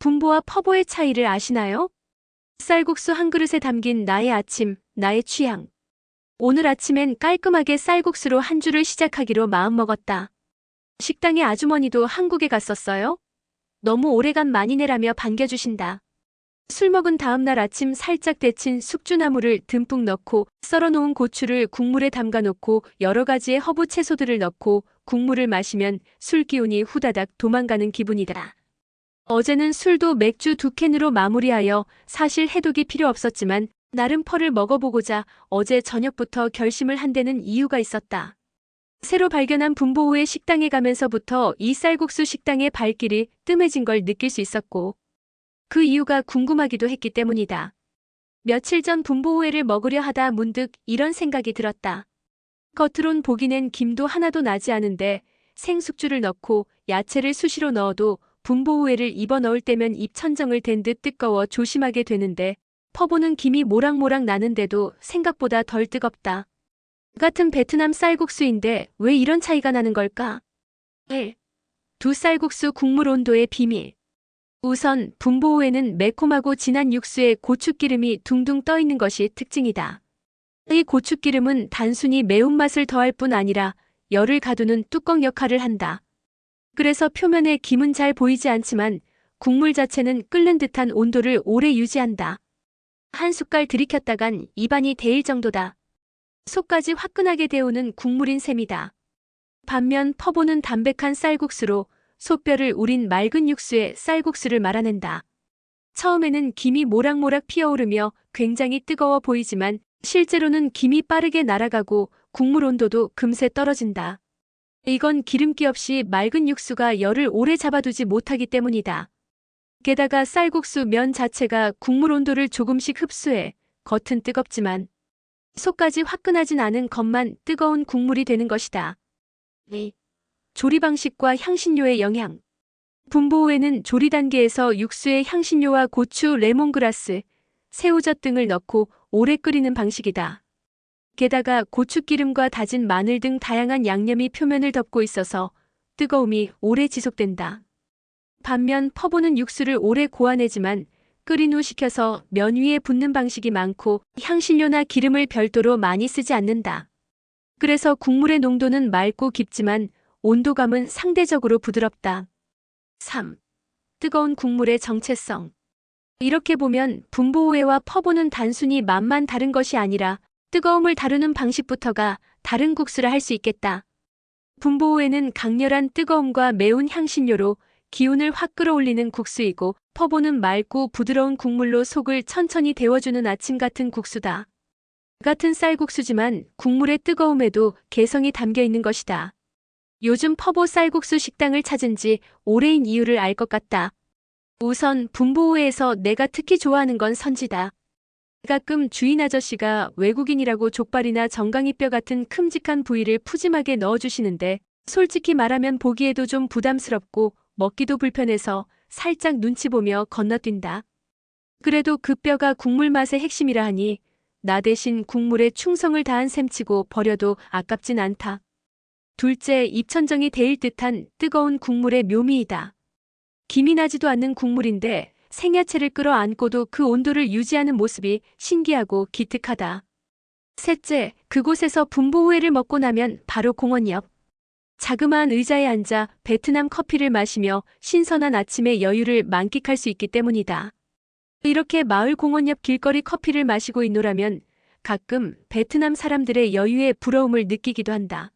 분보와 퍼보의 차이를 아시나요? 쌀국수 한 그릇에 담긴 나의 아침, 나의 취향. 오늘 아침엔 깔끔하게 쌀국수로 한 주를 시작하기로 마음먹었다. 식당의 아주머니도 한국에 갔었어요? 너무 오래간 만이네라며 반겨주신다. 술 먹은 다음날 아침 살짝 데친 숙주나물을 듬뿍 넣고 썰어놓은 고추를 국물에 담가놓고 여러 가지의 허브 채소들을 넣고 국물을 마시면 술 기운이 후다닥 도망가는 기분이다. 어제는 술도 맥주 두 캔으로 마무리하여 사실 해독이 필요 없었지만 나름 펄을 먹어보고자 어제 저녁부터 결심을 한 데는 이유가 있었다. 새로 발견한 분보우의 식당에 가면서부터 이 쌀국수 식당의 발길이 뜸해진 걸 느낄 수 있었고 그 이유가 궁금하기도 했기 때문이다. 며칠 전 분보우회를 먹으려 하다 문득 이런 생각이 들었다. 겉으론 보기엔 김도 하나도 나지 않은데 생숙주를 넣고 야채를 수시로 넣어도 분보우회를 입어 넣을 때면 입 천정을 댄 듯 뜨거워 조심하게 되는데 퍼보는 김이 모락모락 나는데도 생각보다 덜 뜨겁다. 같은 베트남 쌀국수인데 왜 이런 차이가 나는 걸까? 1. 두 쌀국수 국물 온도의 비밀. 우선 분보우에는 매콤하고 진한 육수에 고추기름이 둥둥 떠 있는 것이 특징이다. 이 고추기름은 단순히 매운맛을 더할 뿐 아니라 열을 가두는 뚜껑 역할을 한다. 그래서 표면에 김은 잘 보이지 않지만 국물 자체는 끓는 듯한 온도를 오래 유지한다. 한 숟갈 들이켰다간 입안이 데일 정도다. 속까지 화끈하게 데우는 국물인 셈이다. 반면 퍼보는 담백한 쌀국수로 소뼈를 우린 맑은 육수에 쌀국수를 말아낸다. 처음에는 김이 모락모락 피어오르며 굉장히 뜨거워 보이지만 실제로는 김이 빠르게 날아가고 국물 온도도 금세 떨어진다. 이건 기름기 없이 맑은 육수가 열을 오래 잡아두지 못하기 때문이다. 게다가 쌀국수 면 자체가 국물 온도를 조금씩 흡수해 겉은 뜨겁지만 속까지 화끈하진 않은 겉만 뜨거운 국물이 되는 것이다. 2. 조리 방식과 향신료의 영향. 분보 후에는 조리 단계에서 육수에 향신료와 고추, 레몬그라스, 새우젓 등을 넣고 오래 끓이는 방식이다. 게다가 고추기름과 다진 마늘 등 다양한 양념이 표면을 덮고 있어서 뜨거움이 오래 지속된다. 반면 퍼보는 육수를 오래 고아내지만 끓인 후 식혀서 면 위에 붓는 방식이 많고 향신료나 기름을 별도로 많이 쓰지 않는다. 그래서 국물의 농도는 맑고 깊지만 온도감은 상대적으로 부드럽다. 3. 뜨거운 국물의 정체성. 이렇게 보면 분보우회와 퍼보는 단순히 맛만 다른 것이 아니라 뜨거움을 다루는 방식부터가 다른 국수라 할수 있겠다. 분보우회는 강렬한 뜨거움과 매운 향신료로 기운을 확 끌어올리는 국수이고 퍼보는 맑고 부드러운 국물로 속을 천천히 데워주는 아침 같은 국수다. 같은 쌀국수지만 국물의 뜨거움에도 개성이 담겨 있는 것이다. 요즘 퍼보 쌀국수 식당을 찾은 지 오래인 이유를 알 것 같다. 우선 분보호에서 내가 특히 좋아하는 건 선지다. 가끔 주인 아저씨가 외국인이라고 족발이나 정강이뼈 같은 큼직한 부위를 푸짐하게 넣어주시는데 솔직히 말하면 보기에도 좀 부담스럽고 먹기도 불편해서 살짝 눈치 보며 건너뛴다. 그래도 그 뼈가 국물 맛의 핵심이라 하니 나 대신 국물에 충성을 다한 셈치고 버려도 아깝진 않다. 둘째, 입천정이 데일 듯한 뜨거운 국물의 묘미이다. 김이 나지도 않는 국물인데 생야채를 끌어안고도 그 온도를 유지하는 모습이 신기하고 기특하다. 셋째, 그곳에서 분보우회를 먹고 나면 바로 공원 옆. 자그마한 의자에 앉아 베트남 커피를 마시며 신선한 아침의 여유를 만끽할 수 있기 때문이다. 이렇게 마을 공원 옆 길거리 커피를 마시고 있노라면 가끔 베트남 사람들의 여유에 부러움을 느끼기도 한다.